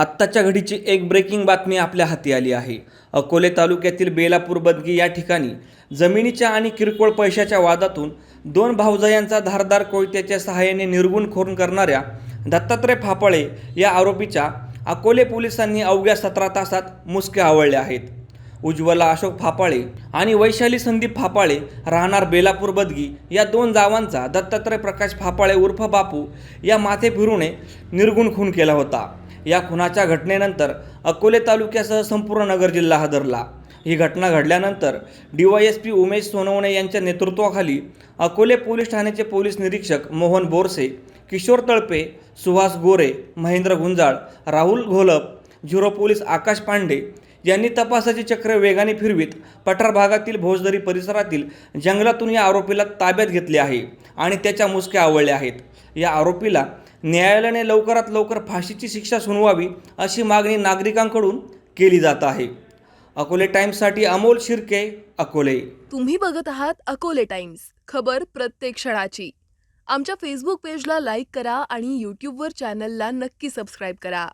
आत्ताच्या घडीची एक ब्रेकिंग बातमी आपल्या हाती आली आहे. अकोले तालुक्यातील बेलापूर बदगी या ठिकाणी जमिनीच्या आणि किरकोळ पैशाच्या वादातून दोन भाऊजयांचा धारदार कोयत्याच्या सहाय्याने निर्गुण खून करणाऱ्या दत्तात्रय फाफळे या आरोपीच्या अकोले पोलिसांनी अवघ्या सतरा तासात मुसके आवळले आहेत. उज्ज्वला अशोक फापाळे आणि वैशाली संदीप फापाळे राहणार बेलापूर बदगी या दोन जावांचा दत्तात्रय प्रकाश फापाळे उर्फ बापू या माथे फिरूने निर्गुण खून केला होता. या खुनाच्या घटनेनंतर अकोले तालुक्यासह संपूर्ण नगर जिल्हा हादरला. ही घटना घडल्यानंतर डीवायएसपी उमेश सोनवणे यांच्या नेतृत्वाखाली अकोले पोलीस ठाण्याचे पोलीस निरीक्षक मोहन बोरसे किशोर तळपे सुहास गोरे महेंद्र गुंजाळ राहुल घोलप झिरो पोलीस आकाश पांडे यांनी तपासाची चक्र वेगाने फिरवीत. पठार भागातील भोजदरी परिसरातील जंगलातून या आरोपीला ताब्यात घेतले आहे आणि त्याच्या मुसक्या आवळल्या आहेत. या आरोपीला न्यायालयाने लवकरात लवकर फाशीची शिक्षा सुनवावी अशी मागणी नागरिकांकडून केली जात आहे. अकोले टाइम्ससाठी अमोल शिर्के अकोले. तुम्ही बघत आहात अकोले टाइम्स. खबर प्रत्येक क्षणाची. आमच्या फेसबुक पेजला लाईक करा आणि यूट्यूबवर चॅनलला नक्की सबस्क्राईब करा.